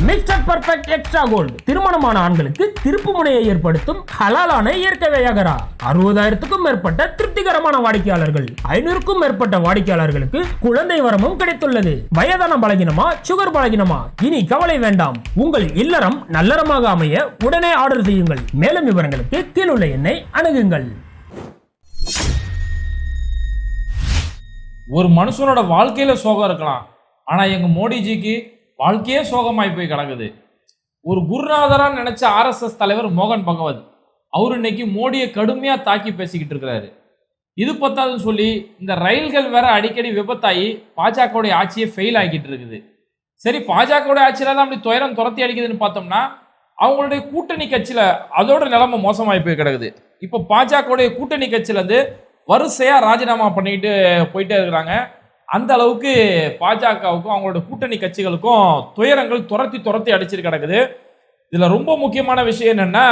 Mister perfect extra gold திருமணமான ஆண்களுக்கு திருப்பு முனையை ஏற்படுத்தும் ஹலாலான இயற்கை வையகரா. அறுபதாயிரத்துக்கும் மேற்பட்ட திருப்திகரமான வாடிக்கையாளர்கள். ஐநூறுக்கும் மேற்பட்ட வாடிக்கையாளர்களுக்கு குழந்தை வரமும் கிடைத்துள்ளது. வயதான பலகினமா சுகர் பலகினமா? இனி கவலை வேண்டாம். உங்கள் இல்லறம் நல்லறமாக அமைய உடனே ஆர்டர் செய்யுங்கள். மேலும் விவரங்களுக்கு கீழுள்ள எண்ணை அணுகுங்கள். ஒரு மனுஷனோட வாழ்க்கையில சோகம் இருக்கலாம். ஆனா எங்க மோடிஜிக்கு வாழ்க்கையே சோகமாய் போய் கிடக்குது. ஒரு குருநாதரா நினைச்ச ஆர்எஸ்எஸ் தலைவர் மோகன் பகவத் அவர் இன்னைக்கு மோடியை கடுமையா தாக்கி பேசிக்கிட்டு இருக்கிறாரு. இது பத்தாதுன்னு சொல்லி இந்த ரயில்கள் வேற அடிக்கடி விபத்தாகி பாஜகவுடைய ஆட்சியை ஃபெயில் ஆகிட்டு இருக்குது. சரி பாஜகவுடைய ஆட்சியில தான் அப்படி துயரம் துரத்தி அடிக்குதுன்னு பார்த்தோம்னா அவங்களுடைய கூட்டணி கட்சியில அதோட நிலைமை மோசமாகி போய் கிடக்குது. இப்போ பாஜகவுடைய கூட்டணி கட்சியில இருந்து வரிசையா ராஜினாமா பண்ணிக்கிட்டு போயிட்டே இருக்கிறாங்க. அந்த அளவுக்கு பாஜகவுக்கும் அவங்களோட கூட்டணி கட்சிகளுக்கும் துயரங்கள் துரத்தி துரத்தி அடிச்சிட்டு கிடக்குது. இதுல ரொம்ப முக்கியமான விஷயம் என்னன்னா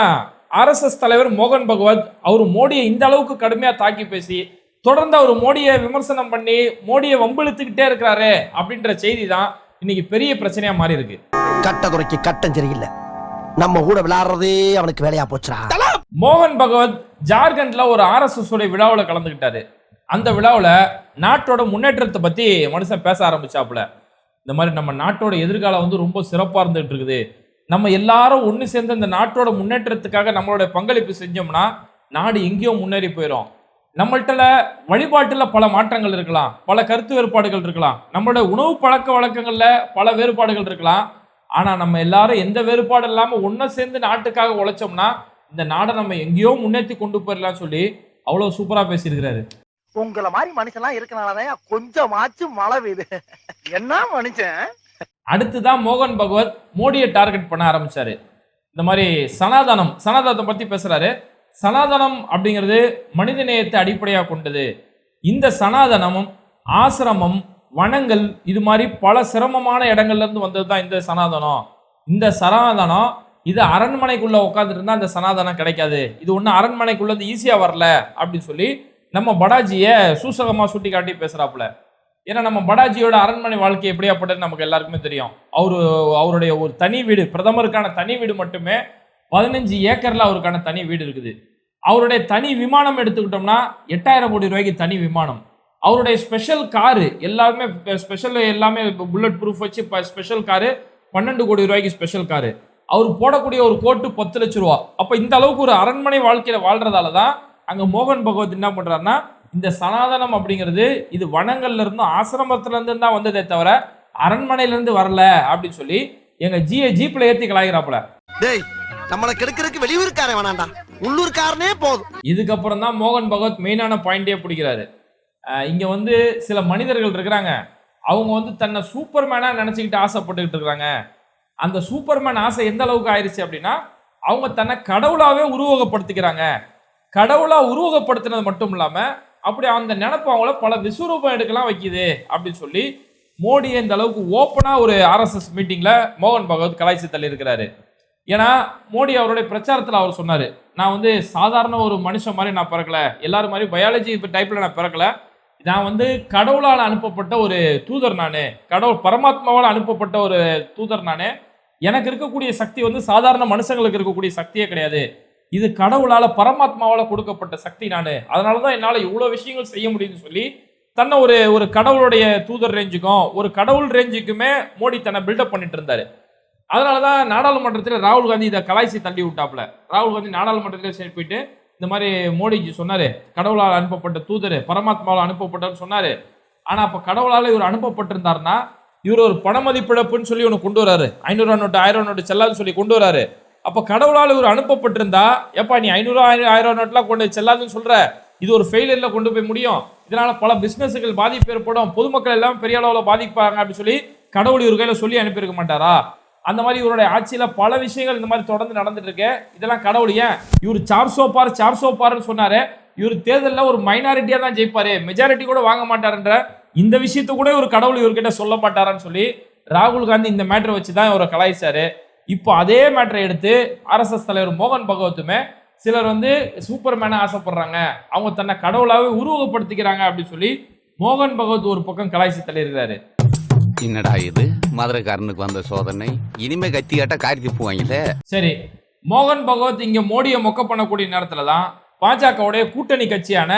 ஆர்எஸ்எஸ் தலைவர் மோகன் பகவத் அவர் மோடியை இந்த அளவுக்கு கடுமையா தாக்கி பேசி தொடர்ந்து அவர் மோடியை விமர்சனம் பண்ணி மோடியை வம்பிழுத்துக்கிட்டே இருக்கிறாரு அப்படின்ற செய்தி தான் இன்னைக்கு பெரிய பிரச்சனையா மாறி இருக்கு கட்ட குறைக்கு கட்டம் சரியில்லை. நம்ம கூட விளையாடுறதே அவனுக்கு வேலையா போச்சுடா. மோகன் பகவத் ஜார்க்கண்ட்ல ஒரு ஆர்எஸ்எஸ் உடைய விழாவில் கலந்துக்கிட்டாரு. அந்த விழாவில் நாட்டோட முன்னேற்றத்தை பற்றி மனுஷன் பேச ஆரம்பிச்சாப்புல. இந்த மாதிரி நம்ம நாட்டோட எதிர்காலம் வந்து ரொம்ப சிறப்பாக இருந்துகிட்டு இருக்குது நம்ம எல்லாரும் ஒன்று சேர்ந்து இந்த நாட்டோட முன்னேற்றத்துக்காக நம்மளோட பங்களிப்பு செஞ்சோம்னா நாடு எங்கேயோ முன்னேறி போயிடும் நம்மள்ட்ட வழிபாட்டில் பல மாற்றங்கள் இருக்கலாம் பல கருத்து வேறுபாடுகள் இருக்கலாம். நம்மளோட உணவு பழக்க வழக்கங்களில் பல வேறுபாடுகள் இருக்கலாம். ஆனால் நம்ம எல்லாரும் எந்த வேறுபாடு இல்லாமல் ஒன்றை சேர்ந்து நாட்டுக்காக உழைச்சோம்னா இந்த நாடை நம்ம எங்கேயோ முன்னேற்றி கொண்டு போயிடலாம்னு சொல்லி அவ்வளோ சூப்பராக பேசியிருக்கிறாரு. உங்கள மாதிரி மனுஷன்லாம் இருக்கனாலதான் கொஞ்சமாச்சும் மழை பெய்யுது. என்ன மனுஷன்? அடுத்துதான் மோகன் பகவத் மோடியை டார்கெட் பண்ண ஆரம்பிச்சாரு. இந்த மாதிரி சனாதனம் சனாதனத்தை பத்தி பேசுறாரு. சனாதனம் அப்படிங்கிறது மனிதநேயத்தை அடிப்படையாக கொண்டது. இந்த சனாதனமும் ஆசிரமம் வனங்கள் இது மாதிரி பல சிரமமான இடங்கள்ல இருந்து வந்தது தான் இந்த சனாதனம். இந்த சனாதனம் இது அரண்மனைக்குள்ள உட்காந்துட்டு இருந்தா அந்த சனாதனம் கிடைக்காது. இது ஒன்றும் அரண்மனைக்குள்ள இருந்து ஈஸியா வரல அப்படின்னு சொல்லி நம்ம படாஜியை சூசகமா சுட்டி காட்டி பேசுறாப்புல. ஏன்னா நம்ம படாஜியோட அரண்மனை வாழ்க்கை எப்படியாப்பட்டது நமக்கு எல்லாருக்குமே தெரியும். அவரு அவருடைய ஒரு தனி வீடு பிரதமருக்கான தனி வீடு மட்டுமே பதினஞ்சு ஏக்கர்ல அவருக்கான தனி வீடு இருக்குது. அவருடைய தனி விமானம் எடுத்துக்கிட்டோம்னா எட்டாயிரம் கோடி ரூபாய்க்கு தனி விமானம். அவருடைய ஸ்பெஷல் காரு எல்லாருமே ஸ்பெஷல் எல்லாமே புல்லட் ப்ரூஃப் வச்சு ஸ்பெஷல் காரு பன்னெண்டு கோடி ரூபாய்க்கு ஸ்பெஷல் காரு அவர் போடக்கூடிய ஒரு கோட்டு பத்து லட்ச ரூபா. அப்போ இந்த அளவுக்கு ஒரு அரண்மனை வாழ்க்கையில வாழ்றதால தான் அங்க மோகன் பகவத் என்ன பண்றாருன்னா இந்த சனாதனம் அப்படிங்கிறது இது வனங்கள்ல இருந்தும் ஆசிரமத்துல இருந்து தான் வந்ததே தவிர அரண்மனையில இருந்து வரல அப்படின்னு சொல்லி எங்க ஜியை ஜீப்ல ஏத்தி கலாய்கிறாப்புல டேய் நம்மளை கெடுக்கிறதுக்கு வெளியூர்காரன் வேணாண்டா. உள்ளூர்காரனே போதும். இதுக்கப்புறம் தான் மோகன் பகவத் மெயினான பாயிண்டே பிடிக்கிறாரு. இங்க வந்து சில மனிதர்கள் இருக்கிறாங்க. அவங்க வந்து தன்னை சூப்பர்மேனா நினைச்சுக்கிட்டு ஆசைப்பட்டுக்கிட்டு இருக்கிறாங்க. அந்த சூப்பர்மேன் ஆசை எந்த அளவுக்கு ஆயிடுச்சு அப்படின்னா அவங்க தன்னை கடவுளாவே உருவகப்படுத்திக்கிறாங்க. கடவுளாக உருவகப்படுத்தினது மட்டும் இல்லாமல் அப்படி அந்த நினப்பு அவங்கள பல விஸ்வரூபம் எடுக்கலாம் வைக்குது அப்படின்னு சொல்லி மோடியை இந்த அளவுக்கு ஓப்பனாக ஒரு ஆர்எஸ்எஸ் மீட்டிங்கில் மோகன் பகவத் கலாய்ச்சி தள்ளி இருக்கிறாரு. ஏன்னா மோடி அவருடைய பிரச்சாரத்தில் அவர் சொன்னார் நான் வந்து சாதாரண ஒரு மனுஷன் மாதிரி நான் பிறக்கல. எல்லாரும் மாதிரி பயாலஜி டைப்பில் நான் பிறக்கல. நான் வந்து கடவுளால் அனுப்பப்பட்ட ஒரு தூதர் நான் கடவுள் பரமாத்மாவால் அனுப்பப்பட்ட ஒரு தூதர் நான். எனக்கு இருக்கக்கூடிய சக்தி வந்து சாதாரண மனுஷங்களுக்கு இருக்கக்கூடிய சக்தியே கிடையாது. இது கடவுளால் பரமாத்மாவால் கொடுக்கப்பட்ட சக்தி நான். அதனால தான் என்னால் இவ்வளோ விஷயங்கள் செய்ய முடியும்னு சொல்லி தன்னை ஒரு ஒரு கடவுளுடைய தூதர் ரேஞ்சுக்கும் ஒரு கடவுள் ரேஞ்சுக்குமே மோடி தன்னை பில்டப் பண்ணிட்டு இருந்தாரு. அதனால தான் நாடாளுமன்றத்தில் ராகுல் காந்தி இதை கலாய்ச்சி தள்ளி விட்டாப்புல. ராகுல் காந்தி நாடாளுமன்றத்தில் சரி போயிட்டு இந்த மாதிரி மோடிஜி சொன்னார் கடவுளால் அனுப்பப்பட்ட தூதர் பரமாத்மாவால் அனுப்பப்பட்டார்னு சொன்னார். ஆனால் அப்போ கடவுளால் இவர் அனுப்பப்பட்டிருந்தாருன்னா இவர் ஒரு பண மதிப்பிழப்புன்னு சொல்லி ஒன்று கொண்டு வராரு. ஐநூறுவா நோட்டு ஆயிரம் நோட்டு செல்லாதுன்னு சொல்லி கொண்டு வராரு. அப்போ கடவுளால் இவர் அனுப்பப்பட்டிருந்தா எப்பா நீ ஐநூறு ஆயிரம் ஆயிரம் நோட்லாம் கொண்டு செல்லாதுன்னு சொல்கிற இது ஒரு ஃபெயிலியரில் கொண்டு போய் முடியும். இதனால் பல பிஸ்னஸுகள் பாதிப்பு ஏற்படும் பொதுமக்கள் எல்லாம் பெரிய அளவில் பாதிப்பாங்க அப்படின்னு சொல்லி கடவுள் இவர் கையில் சொல்லி அனுப்பியிருக்க மாட்டாரா? அந்த மாதிரி இவருடைய ஆட்சியில் பல விஷயங்கள் இந்த மாதிரி தொடர்ந்து நடந்துட்டு இருக்கு. இதெல்லாம் கடவுள் ஏன்? இவர் சார்சோ பார் சார்சோ பார்னு சொன்னார். இவர் தேர்தலில் ஒரு மைனாரிட்டியாக தான் ஜெயிப்பார். மெஜாரிட்டி கூட வாங்க மாட்டாருன்ற இந்த விஷயத்த கூட ஒரு கடவுள் இவர்கிட்ட சொல்ல மாட்டாரான்னு சொல்லி ராகுல் காந்தி இந்த மேட்டரை வச்சு தான் இவரை கலாய்ச்சாரு. இப்போ அதே மேட்டரை எடுத்து ஆர்எஸ்எஸ் தலைவர் மோகன் பகவத்துமே சிலர் வந்து சூப்பர் மேனா ஆசைப்படுறாங்க. அவங்க தன்னை கடவுளாவே உருவகப்படுத்திக்கிறாங்க அப்படின்னு சொல்லி மோகன் பகவத் ஒரு பக்கம் கலாய்ச்சி தள்ளியிருக்கிறாரு. என்னடா இது? மதுரைக்காரனுக்கு வந்த சோதனை. இனிமே கத்தி கேட்டா காரி துப்புவாங்கல்ல? சரி மோகன் பகவத் இங்க மோடியை மொக்க பண்ணக்கூடிய நேரத்துல தான் பாஜகவுடைய கூட்டணி கட்சியான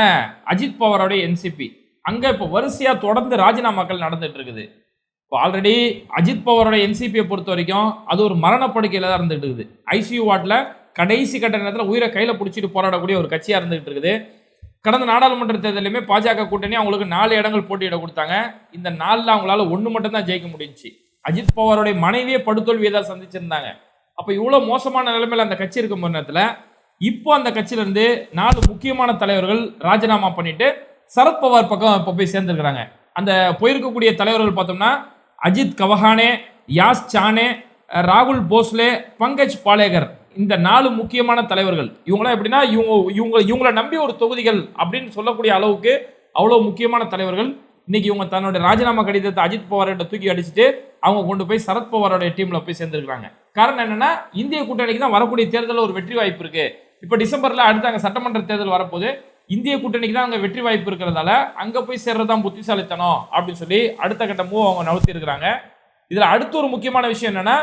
அஜித் பவாரோடைய என்சிபி அங்க இப்போ வரிசையா தொடர்ந்து ராஜினாமாக்கள் நடந்துட்டு இருக்குது. இப்போ ஆல்ரெடி அஜித் பவரோட என்சிபியை பொறுத்த வரைக்கும் அது ஒரு மரணப்படுக்கையில் தான் இருந்துட்டு இருக்குது. ஐசியூ வார்டில் கடைசி கட்ட நேரத்தில் உயிரை கையில் பிடிச்சிட்டு போராடக்கூடிய ஒரு கட்சியாக இருந்துகிட்டு இருக்குது. கடந்த நாடாளுமன்ற தேர்தலையுமே பாஜக கூட்டணி அவங்களுக்கு நாலு இடங்கள் போட்டியிட கொடுத்தாங்க. இந்த நாலில் அவங்களால ஒன்று மட்டும் தான் ஜெயிக்க முடிஞ்சுச்சு. அஜித் பவாருடைய மனைவியே படுதோல்வியை தான் சந்திச்சிருந்தாங்க. அப்போ இவ்வளோ மோசமான நிலைமையில் அந்த கட்சி இருக்கும் நேரத்தில் இப்போ அந்த கட்சியிலேருந்து நாலு முக்கியமான தலைவர்கள் ராஜினாமா பண்ணிட்டு சரத்பவார் பக்கம் இப்போ போய் சேர்ந்துருக்கிறாங்க. அந்த போயிருக்கக்கூடிய தலைவர்கள் பார்த்தோம்னா அஜித் கவஹானே யாஸ் சானே ராகுல் போஸ்லே பங்கஜ் பாலேகர். இந்த நாலு முக்கியமான தலைவர்கள். இவங்களாம் எப்படின்னா இவங்க இவங்க இவங்கள நம்பி ஒரு தொகுதிகள் அப்படின்னு சொல்லக்கூடிய அளவுக்கு அவ்வளோ முக்கியமான தலைவர்கள். இன்னைக்கு இவங்க தன்னுடைய ராஜினாமா கடிதத்தை அஜித் பவார்கிட்ட தூக்கி அடிச்சுட்டு அவங்க கொண்டு போய் சரத்பவாரோட டீம்ல போய் சேர்ந்துருக்காங்க காரணம் என்னன்னா இந்திய கூட்டணிக்கு தான் வரக்கூடிய தேர்தலில் ஒரு வெற்றி வாய்ப்பு இருக்கு. இப்போ டிசம்பர்ல அடுத்த அங்கே சட்டமன்ற தேர்தல் வரப்போது இந்திய கூட்டணிக்கு தான் அங்கே வெற்றி வாய்ப்பு இருக்கிறதால அங்கே போய் சேர்றதுதான் புத்திசாலித்தனம் அப்படின்னு சொல்லி அடுத்த கட்ட மூவ் அவங்க நகர்த்தி இருக்கிறாங்க இதுல அடுத்த ஒரு முக்கியமான விஷயம் என்னன்னா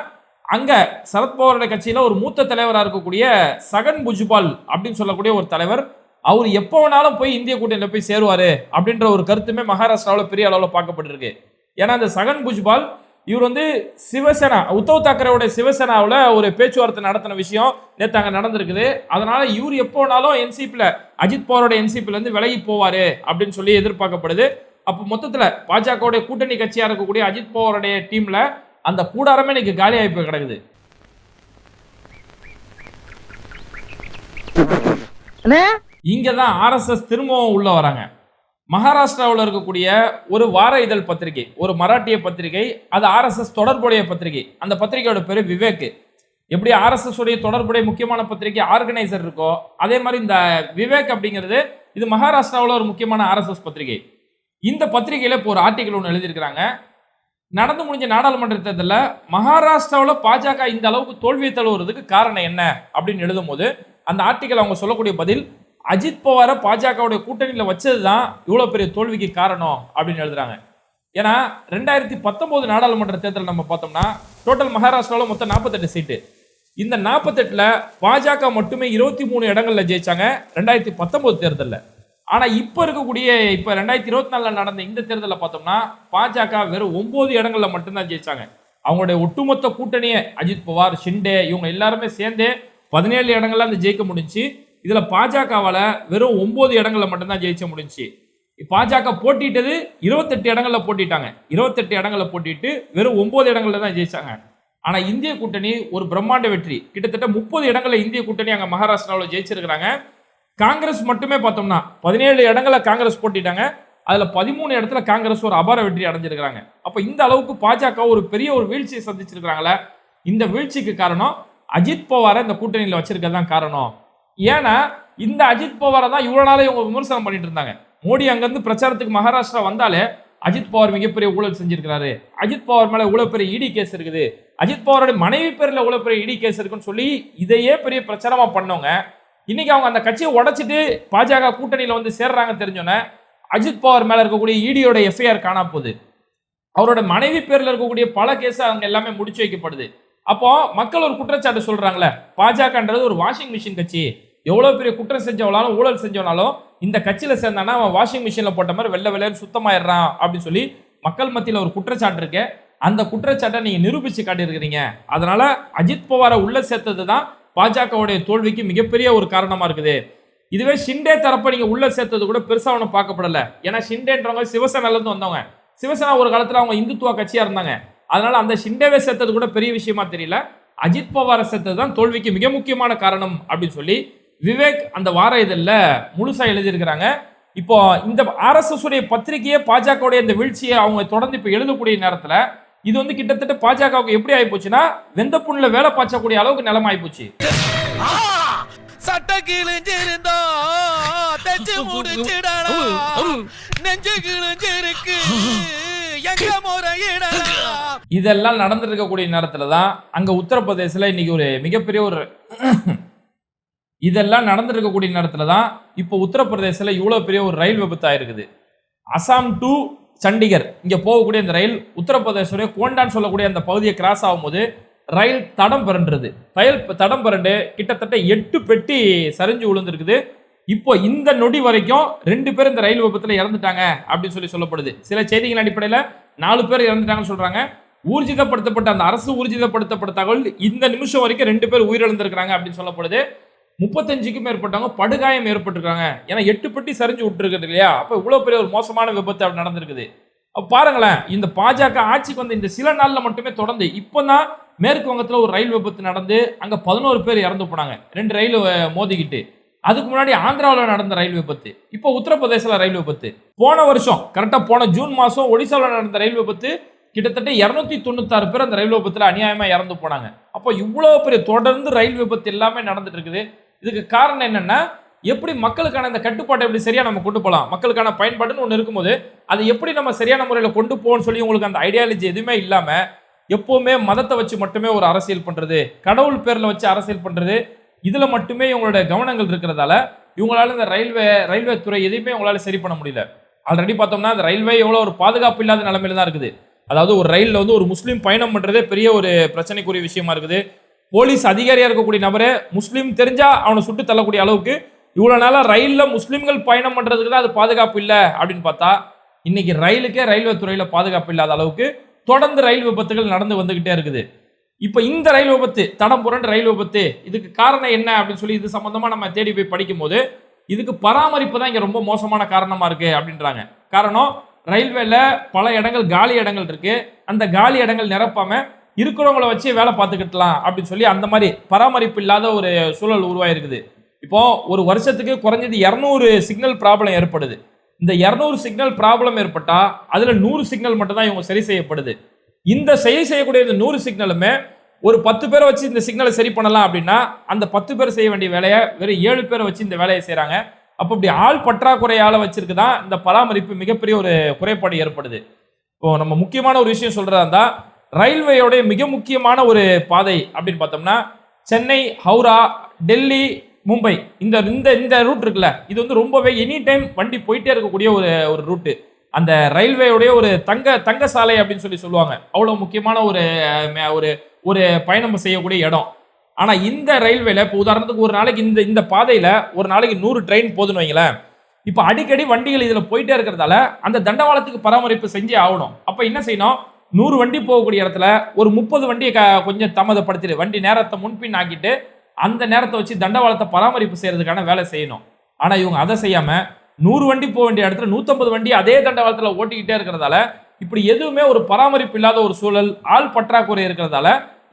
அங்கே சரத்பவாரோட கட்சியில் ஒரு மூத்த தலைவராக இருக்கக்கூடிய சகன் புஜ்பால் அப்படின்னு சொல்லக்கூடிய ஒரு தலைவர் அவர் எப்போ வேணாலும் போய் இந்திய கூட்டணியில் போய் சேருவார் அப்படின்ற ஒரு கருத்துமே மகாராஷ்டிராவில் பெரிய அளவில் பார்க்கப்பட்டிருக்கு. ஏன்னா அந்த சகன் புஜ்பால் இவர் வந்து சிவசேனா உத்தவ் தாக்கரேவோட சிவசேனாவில் ஒரு பேச்சுவார்த்தை நடத்தின விஷயம் நேற்று அங்கே நடந்திருக்குது. அதனால இவர் எப்போ வேணாலும் என்சிபியில் அஜித் பவாரோட என்சிபில இருந்து விலகி போவாரு அப்படின்னு சொல்லி எதிர்பார்க்கப்படுது. அப்போ மொத்தத்தில் பாஜகவுடைய கூட்டணி கட்சியாக இருக்கக்கூடிய அஜித் பவாருடைய டீம்ல அந்த கூடாரமே இன்னைக்கு காலியாகி போய் கிடக்குது. இங்க தான் ஆர்எஸ்எஸ் திரும்பவும் உள்ள வராங்க. மகாராஷ்டிராவில் இருக்கக்கூடிய ஒரு வார இதழ் பத்திரிகை ஒரு மராட்டிய பத்திரிகை அது ஆர்எஸ்எஸ் தொடர்புடைய பத்திரிகை. அந்த பத்திரிகையோட பேர் விவேக். எப்படி ஆர்எஸ்எஸ் உடைய தொடர்புடைய முக்கியமான பத்திரிகை ஆர்கனைசர் இருக்கோ அதே மாதிரி இந்த விவேக் அப்படிங்கிறது இது மகாராஷ்டிராவில் ஒரு முக்கியமான ஆர்எஸ்எஸ் பத்திரிகை. இந்த பத்திரிகையில் இப்போ ஒரு ஆர்டிக்கல் ஒன்று எழுதியிருக்கிறாங்க. நடந்து முடிஞ்ச நாடாளுமன்ற தேர்தலில் மகாராஷ்டிராவில் பாஜக இந்த அளவுக்கு தோல்வியை தழுவுறதுக்கு காரணம் என்ன? அப்படின்னு எழுதும் போது அந்த ஆர்டிக்கல் அவங்க சொல்லக்கூடிய பதில் அஜித் பவாரை பாஜகவுடைய கூட்டணியில் வச்சது தான் இவ்வளோ பெரிய தோல்விக்கு காரணம் அப்படின்னு எழுதுறாங்க. ஏன்னா ரெண்டாயிரத்தி பத்தொம்போது நாடாளுமன்ற தேர்தல் நம்ம பார்த்தோம்னா டோட்டல் மகாராஷ்டிராவில் மொத்தம் நாற்பத்தெட்டு சீட்டு இந்த நாற்பத்தெட்டில் பாஜக மட்டுமே இருபத்தி மூணு இடங்களில் ஜெயிச்சாங்க ரெண்டாயிரத்தி பத்தொம்போது தேர்தலில். ஆனால் இப்போ இருக்கக்கூடிய இப்போ ரெண்டாயிரத்தி இருபத்தி நாலில் நடந்த இந்த தேர்தலில் பார்த்தோம்னா பாஜக வெறும் ஒம்பது இடங்களில் மட்டும்தான் ஜெயிச்சாங்க. அவங்களுடைய ஒட்டுமொத்த கூட்டணியை அஜித் பவார் ஷிண்டே இவங்க எல்லாருமே சேர்ந்து பதினேழு இடங்கள்ல அந்த ஜெயிக்க முடிஞ்சு இதில் பாஜகவால் வெறும் ஒம்பது இடங்களில் மட்டும்தான் ஜெயிச்ச முடிஞ்சுச்சு. பாஜக போட்டிட்டது இருபத்தெட்டு இடங்களில் போட்டிட்டாங்க. இருபத்தெட்டு இடங்களில் போட்டிட்டு வெறும் ஒம்பது இடங்களில் தான் ஜெயிச்சாங்க. ஆனால் இந்திய கூட்டணி ஒரு பிரம்மாண்ட வெற்றி. கிட்டத்தட்ட முப்பது இடங்களில் இந்திய கூட்டணி அங்கே மகாராஷ்டிராவில் ஜெயிச்சிருக்கிறாங்க. காங்கிரஸ் மட்டுமே பார்த்தோம்னா பதினேழு இடங்களில் காங்கிரஸ் போட்டிட்டாங்க. அதில் பதிமூணு இடத்துல காங்கிரஸ் ஒரு அபார வெற்றி அடைஞ்சிருக்கிறாங்க. அப்போ இந்த அளவுக்கு பாஜக ஒரு பெரிய ஒரு வீழ்ச்சியை சந்திச்சிருக்கிறாங்களே. இந்த வீழ்ச்சிக்கு காரணம் அஜித் பவாரை இந்த கூட்டணியில் வச்சிருக்கிறது தான் காரணம். ஏன்னா இந்த அஜித் பவாரை தான் இவ்வளோ நாளே இவங்க விமர்சனம் பண்ணிட்டு இருந்தாங்க. மோடி அங்கேருந்து பிரச்சாரத்துக்கு மகாராஷ்டிரா வந்தாலே அஜித் பவார் மிகப்பெரிய ஊழல் செஞ்சிருக்கிறாரு. அஜித் பவார் மேலே இவ்வளோ பெரிய இடி கேஸ் இருக்குது. அஜித் பவாரோட மனைவி பேரில் இவ்வளோ பெரிய இடி கேஸ் இருக்குன்னு சொல்லி இதையே பெரிய பிரச்சாரமாக பண்ணவங்க. இன்னைக்கு அவங்க அந்த கட்சியை உடச்சிட்டு பாஜக கூட்டணியில் வந்து சேர்றாங்க தெரிஞ்சோன்னே அஜித் பவார் மேலே இருக்கக்கூடிய இடியோட எஃப்ஐஆர் காணா போகுது. அவரோட மனைவி பேரில் இருக்கக்கூடிய பல கேஸ் அவங்க எல்லாமே முடிச்சு வைக்கப்படுது. அப்போ மக்கள் ஒரு குற்றச்சாட்டு சொல்றாங்களே. பாஜகன்றது ஒரு வாஷிங் மிஷின் கட்சி. எவ்வளவு பெரிய குற்றம் செஞ்சவனாலும் ஊழல் செஞ்சவனாலும் இந்த கட்சியில சேர்ந்தானா அவன் வாஷிங் மிஷின்ல போட்ட மாதிரி வெள்ளை வெள்ளைன்னு சுத்தமாயிடுறான் அப்படின்னு சொல்லி மக்கள் மத்தியில் ஒரு குற்றச்சாட்டு இருக்கு. அந்த குற்றச்சாட்டை நீங்க நிரூபிச்சு காட்டியிருக்கிறீங்க. அதனால அஜித் பவாரை உள்ள சேர்த்தது தான் பாஜகவுடைய தோல்விக்கு மிகப்பெரிய ஒரு காரணமா இருக்குது. இதுவே ஷிண்டே தரப்ப நீங்க உள்ள சேர்த்தது கூட பெருசா ஒன்றும் பார்க்கப்படல. ஏன்னா ஷிண்டேன்றவங்க சிவசேனால இருந்து வந்தவங்க. சிவசேனா ஒரு காலத்தில் அவங்க இந்துத்துவ கட்சியா இருந்தாங்க. அதனால அந்த ஷிண்டேவை சேர்த்தது கூட பெரிய விஷயமா தெரியல. அஜித் பவாரை சேர்த்தது தான் தோல்விக்கு மிக முக்கியமான காரணம் அப்படின்னு சொல்லி விவேக் அந்த வார இதழில் முழுசா எழுதியிருக்கிறாங்க. இப்போ இந்த ஆர்எஸ்எஸ் உடைய பத்திரிகையே பாஜகவுடைய இந்த வீழ்ச்சியை அவங்க தொடர்ந்து இப்போ எழுதக்கூடிய நேரத்தில் இது வந்து கிட்டத்தட்ட பாஜகவுக்கு எப்படி ஆயிப்போச்சுன்னா வெந்த புண்ணுல வேலை பாய்ச்சக்கூடிய அளவுக்கு நிலைமை ஆயிப்போச்சு சட்ட கிழிஞ்சிருந்தா தச்சு முடிச்சிடலாம் நெஞ்சு கிழிஞ்சிருக்கு. இதெல்லாம் நடந்திருக்கக்கூடிய நேரத்தில் தான் அங்கே உத்தரப்பிரதேசில் இன்னைக்கு ஒரு மிகப்பெரிய ஒரு இதெல்லாம் நடந்திருக்கக்கூடிய நேரத்தில் தான் இப்போ உத்தரப்பிரதேசில் இவ்வளோ பெரிய ஒரு ரயில் விபத்து ஆயிருக்குது. அசாம் டு சண்டிகர் இங்கே போகக்கூடிய அந்த ரயில் உத்தரப்பிரதேசுடைய கோண்டான்னு சொல்லக்கூடிய அந்த பகுதியை கிராஸ் ஆகும்போது ரயில் தடம் பிறண்டுறது ரயில் தடம் பிறண்டு கிட்டத்தட்ட எட்டு பெட்டி சரிஞ்சு விழுந்திருக்குது. இப்போ இந்த நொடி வரைக்கும் ரெண்டு பேர் இந்த ரயில் விபத்தில் இறந்துட்டாங்க அப்படின்னு சொல்லி சொல்லப்படுது. சில செய்திகள் அடிப்படையில் நாலு பேர் இறந்துட்டாங்கன்னு சொல்றாங்க. ஊர்ஜிதப்படுத்தப்பட்ட அந்த அரசு ஊர்ஜிதப்படுத்தப்பட்ட தகவல் இந்த நிமிஷம் வரைக்கும் ரெண்டு பேர் உயிரிழந்திருக்கிறாங்க அப்படின்னு சொல்லப்படுது. முப்பத்தஞ்சுக்கும் மேற்பட்டவங்க படுகாயம் ஏற்பட்டிருக்காங்க. ஏன்னா எட்டு பெட்டி சரிஞ்சு விட்டுருக்குது இல்லையா? அப்போ இவ்வளோ பெரிய ஒரு மோசமான விபத்து அப்படி நடந்திருக்குது. அப்ப பாருங்களேன் இந்த பாஜக ஆட்சிக்கு வந்த இந்த சில நாள்ல மட்டுமே தொடர்ந்து இப்போதான் மேற்கு வங்கத்தில் ஒரு ரயில் விபத்து நடந்து அங்கே பதினோரு பேர் இறந்து போனாங்க. ரெண்டு ரயில் மோதிக்கிட்டு. அதுக்கு முன்னாடி ஆந்திராவில் நடந்த ரயில் விபத்து இப்போ உத்தரப்பிரதேசில் ரயில் விபத்து. போன வருஷம் கரெக்டாக போன ஜூன் மாதம் ஒடிசாவில் நடந்த ரயில் விபத்து கிட்டத்தட்ட இரநூத்தி தொண்ணூத்தாறு பேர் அந்த ரயில் விபத்தில் அநியாயமாக இறந்து போனாங்க. அப்போ இவ்வளோ பெரிய தொடர்ந்து ரயில் விபத்து எல்லாமே நடந்துட்டு இருக்குது. இதுக்கு காரணம் என்னன்னா எப்படி மக்களுக்கான இந்த கட்டுப்பாட்டை எப்படி சரியாக நம்ம கொண்டு போகலாம் மக்களுக்கான பயன்பாடுன்னு ஒன்று இருக்கும்போது அதை எப்படி நம்ம சரியான முறையில் கொண்டு போகணும்னு சொல்லி உங்களுக்கு அந்த ஐடியாலஜி எதுவுமே இல்லாமல் எப்போவுமே மதத்தை வச்சு மட்டுமே ஒரு அரசியல் பண்ணுறது கடவுள் பேரில் வச்சு அரசியல் பண்ணுறது இதில் மட்டுமே இவங்களோட கவனங்கள் இருக்கிறதால இவங்களால இந்த ரயில்வே ரயில்வே துறை எதையுமே உங்களால் சரி பண்ண முடியல. ஆல்ரெடி பார்த்தோம்னா இந்த ரயில்வே எவ்வளோ ஒரு பாதுகாப்பு இல்லாத நிலமையில தான் இருக்குது. அதாவது ஒரு ரயிலில் வந்து ஒரு முஸ்லீம் பயணம் பண்ணுறதே பெரிய ஒரு பிரச்சனைக்குரிய விஷயமா இருக்குது. போலீஸ் அதிகாரியாக இருக்கக்கூடிய நபரே முஸ்லீம் தெரிஞ்சால் அவனை சுட்டு தள்ளக்கூடிய அளவுக்கு இவ்வளோ நாளாக ரயிலில் முஸ்லீம்கள் பயணம் பண்ணுறதுக்கு தான் அது பாதுகாப்பு இல்லை அப்படின்னு பார்த்தா இன்னைக்கு ரயிலுக்கே ரயில்வே துறையில் பாதுகாப்பு இல்லாத அளவுக்கு தொடர்ந்து ரயில் விபத்துகள் நடந்து வந்துக்கிட்டே இருக்குது. இப்போ இந்த ரயில் விபத்து தடம் புரண்டு ரயில் விபத்து இதுக்கு காரணம் என்ன அப்படின்னு சொல்லி இது சம்மந்தமாக நம்ம தேடி போய் படிக்கும்போது இதுக்கு பராமரிப்பு தான் இங்கே ரொம்ப மோசமான காரணமாக இருக்குது அப்படின்றாங்க. காரணம் ரயில்வேல பல இடங்கள் காலி இடங்கள் இருக்குது அந்த காலி இடங்கள் நிரப்பாமல் இருக்கிறவங்கள வச்சு வேலை பார்த்துக்கிட்டலாம் அப்படின்னு சொல்லி அந்த மாதிரி பராமரிப்பு இல்லாத ஒரு சூழல் உருவாயிருக்குது. இப்போ ஒரு வருஷத்துக்கு குறைஞ்சது இரநூறு சிக்னல் ப்ராப்ளம் ஏற்படுது. இந்த இரநூறு சிக்னல் ப்ராப்ளம் ஏற்பட்டால் அதில் நூறு சிக்னல் மட்டும்தான் இவங்க சரி செய்யப்படுது. இந்த சரி செய்யக்கூடிய இந்த நூறு சிக்னலுமே ஒரு பத்து பேரை வச்சு இந்த சிக்னலை சரி பண்ணலாம் அப்படின்னா அந்த பத்து பேர் செய்ய வேண்டிய வேலையை வெறும் ஏழு பேரை வச்சு இந்த வேலையை செய்கிறாங்க அப்போ இப்படி ஆள் பற்றாக்குறையால் வச்சிருக்கு தான் இந்த பராமரிப்பு மிகப்பெரிய ஒரு குறைபாடு ஏற்படுது. இப்போ நம்ம முக்கியமான ஒரு விஷயம் சொல்கிறதா இருந்தால் ரயில்வேயோடைய மிக முக்கியமான ஒரு பாதை அப்படின்னு பார்த்தோம்னா சென்னை ஹவுரா டெல்லி மும்பை இந்த இந்த இந்த ரூட் இருக்குல்ல இது வந்து ரொம்பவே எனி டைம் வண்டி போயிட்டே இருக்கக்கூடிய ஒரு ஒரு ரூட்டு. அந்த ரயில்வேயோடைய ஒரு தங்க தங்க சாலை அப்படின்னு சொல்லி சொல்லுவாங்க. அவ்வளோ முக்கியமான ஒரு ஒரு ஒரு பயணம் செய்யக்கூடிய இடம். ஆனால் இந்த ரயில்வேல இப்போ உதாரணத்துக்கு ஒரு நாளைக்கு இந்த இந்த பாதையில் ஒரு நாளைக்கு நூறு ட்ரெயின் போதுன்னு வைங்களேன். இப்போ அடிக்கடி வண்டிகள் இதில் போயிட்டே இருக்கிறதால அந்த தண்டவாளத்துக்கு பராமரிப்பு செஞ்சே ஆகணும். அப்போ என்ன செய்யணும்? நூறு வண்டி போகக்கூடிய இடத்துல ஒரு முப்பது வண்டியை க கொஞ்சம் தாமதப்படுத்திடு. வண்டி நேரத்தை முன்பின் ஆக்கிட்டு அந்த நேரத்தை வச்சு தண்டவாளத்தை பராமரிப்பு செய்கிறதுக்கான வேலை செய்யணும். ஆனால் இவங்க அதை செய்யாமல் நூறு வண்டி போக வேண்டிய இடத்துல நூற்றம்பது வண்டி அதே தண்டவாளத்தில் ஓட்டிக்கிட்டே இருக்கிறதால இப்படி எதுவுமே ஒரு பராமரிப்பு இல்லாத ஒரு சூழல் ஆள் பற்றாக்குறை இருக்கிறதால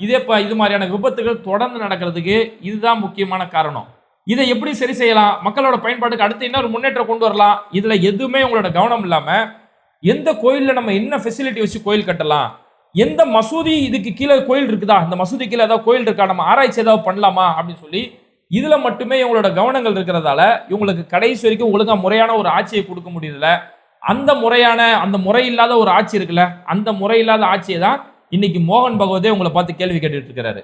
இதே இப்போ இது மாதிரியான விபத்துகள் தொடர்ந்து நடக்கிறதுக்கு இதுதான் முக்கியமான காரணம். இதை எப்படி சரி செய்யலாம்? மக்களோட பயன்பாட்டுக்கு அடுத்து இன்னொரு முன்னேற்றம் கொண்டு வரலாம். இதில் எதுவுமே உங்களோட கவனம் இல்லாமல் எந்த கோயிலில் நம்ம என்ன ஃபெசிலிட்டி வச்சு கோயில் கட்டலாம்? எந்த மசூதி இதுக்கு கீழே கோயில் இருக்குதா? இந்த மசூதி கீழே ஏதாவது கோயில் இருக்கா? நம்ம ஆராய்ச்சி ஏதாவது பண்ணலாமா? அப்படின்னு சொல்லி இதில் மட்டுமே இவங்களோட கவனங்கள் இருக்கிறதால இவங்களுக்கு கடைசி வரைக்கும் ஒழுங்காக முறையான ஒரு ஆட்சியை கொடுக்க முடியல அந்த முறையான அந்த முறை இல்லாத ஒரு ஆட்சி இருக்குல்ல அந்த முறை இல்லாத ஆட்சியை தான் இன்னைக்கு மோகன் பகவதே உங்களை பார்த்து கேள்வி கேட்டுட்டு இருக்கிறாரு.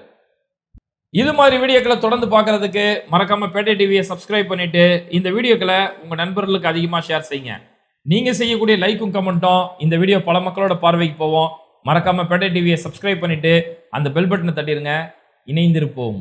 இது மாதிரி வீடியோக்களை தொடர்ந்து பார்க்கறதுக்கு மறக்காம பேட்டை டிவியை சப்ஸ்கிரைப் பண்ணிட்டு இந்த வீடியோக்களை உங்க நண்பர்களுக்கு அதிகமாக ஷேர் செய்யுங்க. நீங்க செய்யக்கூடிய லைக்கும் கமெண்ட்டும் இந்த வீடியோ பல மக்களோட பார்வைக்கு போவோம். மறக்காம பேட்டை டிவியை சப்ஸ்கிரைப் பண்ணிட்டு அந்த பெல் பட்டனை தட்டிடுங்க இணைந்திருப்போம்.